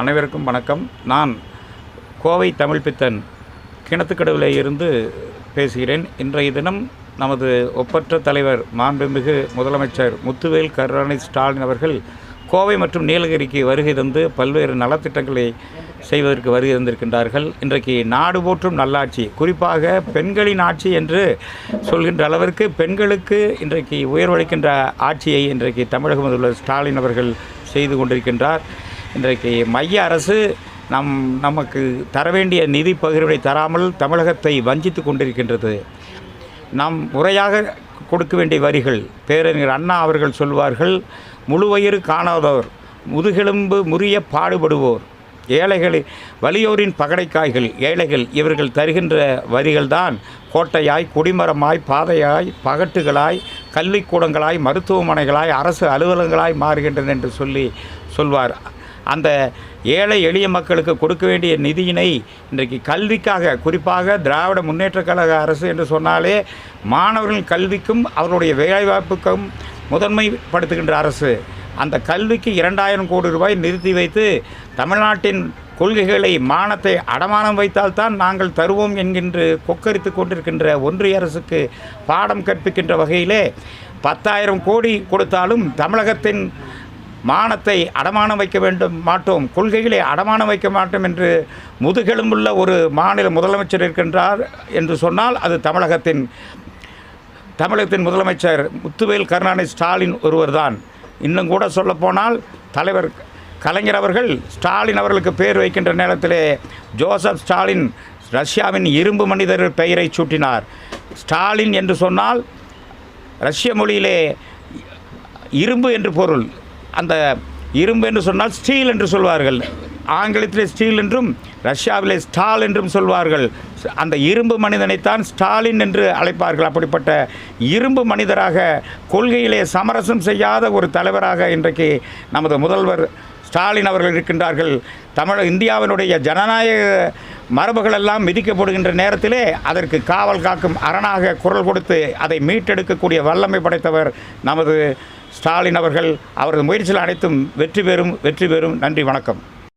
அனைவருக்கும் வணக்கம். நான் கோவை தமிழ் பித்தன் கிணத்துக்கடவில் இருந்து பேசுகிறேன். இன்றைய தினம் நமது ஒப்பற்ற தலைவர் மாண்புமிகு முதலமைச்சர் முத்துவேல் கருணாநிதி ஸ்டாலின் அவர்கள் கோவை மற்றும் நீலகிரிக்கு வருகை தந்து பல்வேறு நலத்திட்டங்களை செய்வதற்கு வருகை தந்திருக்கின்றார்கள். இன்றைக்கு நாடு போற்றும் நல்லாட்சி குறிப்பாக பெண்களின் ஆட்சி என்று சொல்கின்ற அளவிற்கு பெண்களுக்கு இன்றைக்கு உயர்வளிக்கின்ற ஆட்சியை இன்றைக்கு தமிழக முதல்வர் ஸ்டாலின் அவர்கள் செய்து கொண்டிருக்கின்றார். இன்றைக்கு மைய அரசு நம் நமக்கு தர வேண்டிய நிதி பகிர்வை தராமல் தமிழகத்தை வஞ்சித்து கொண்டிருக்கின்றது. நாம் முறையாக கொடுக்க வேண்டிய வரிகள் பேரறிஞர் அண்ணா அவர்கள் சொல்வார்கள் முழுவயிறு காணாதோர் முதுகெலும்பு முறிய பாடுபடுவோர். ஏழைகளை வலியோரின் பகடைக்காய்கள் ஏழைகள் இவர்கள் தருகின்ற வரிகள்தான் கோட்டையாய் குடிமரமாய் பாதையாய் பகட்டுகளாய் கல்விக்கூடங்களாய் மருத்துவமனைகளாய் அரசு அலுவலகங்களாய் மாறுகின்றன என்று சொல்லி சொல்வார். அந்த ஏழை எளிய மக்களுக்கு கொடுக்க வேண்டிய நிதியினை இன்றைக்கு கல்விக்காக குறிப்பாக திராவிட முன்னேற்ற கழக அரசு என்று சொன்னாலே மாணவர்கள் கல்விக்கும் அவருடைய வேலைவாய்ப்புக்கும் முதன்மைப்படுத்துகின்ற அரசு. அந்த கல்விக்கு இரண்டாயிரம் கோடி ரூபாய் நிறுத்தி வைத்து தமிழ்நாட்டின் கொள்கைகளை மானத்தை அடமானம் வைத்தால்தான் நாங்கள் தருவோம் என்கின்ற கொக்கரித்து கொண்டிருக்கின்ற ஒன்றிய அரசுக்கு பாடம் கற்பிக்கின்ற வகையிலே பத்தாயிரம் கோடி கொடுத்தாலும் தமிழகத்தின் மானத்தை அடமானம் வைக்க வேண்டும் மாட்டோம். கொள்கைகளை அடமானம் வைக்க மாட்டோம் என்று முதுகெலும்புள்ள ஒரு மாநில முதலமைச்சர் இருக்கின்றார் என்று சொன்னால் அது தமிழகத்தின் தமிழகத்தின் முதலமைச்சர் முத்துவேல் கருணாநிதி ஸ்டாலின் ஒருவர்தான். இன்னும் கூட சொல்லப்போனால் தலைவர் கலைஞர் அவர்கள் ஸ்டாலின் அவர்களுக்கு பேர் வைக்கின்ற நேரத்திலே ஜோசப் ஸ்டாலின் ரஷ்யாவின் இரும்பு மனிதர் பெயரை சூட்டினார். ஸ்டாலின் என்று சொன்னால் ரஷ்ய மொழியிலே இரும்பு என்று பொருள். அந்த இரும்பு என்று சொன்னால் ஸ்டீல் என்று சொல்வார்கள். ஆங்கிலத்திலே ஸ்டீல் என்றும் ரஷ்யாவிலே ஸ்டால் என்றும் சொல்வார்கள். அந்த இரும்பு மனிதனைத்தான் ஸ்டாலின் என்று அழைப்பார்கள். அப்படிப்பட்ட இரும்பு மனிதராக கொள்கையிலே சமரசம் செய்யாத ஒரு தலைவராக இன்றைக்கு நமது முதல்வர் ஸ்டாலின் அவர்கள் இருக்கின்றார்கள். தமிழ் இந்தியாவினுடைய ஜனநாயக மரபுகளெல்லாம் மிதிக்கப்படுகின்ற நேரத்திலே அதற்கு காவல் காக்கும் அரணாக குரல் கொடுத்து அதை மீட்டெடுக்கக்கூடிய வல்லமை படைத்தவர் நமது ஸ்டாலின் அவர்கள் அவரது முயற்சிகள் அனைத்தும் வெற்றி பெறும் வெற்றி பெறும். நன்றி வணக்கம்.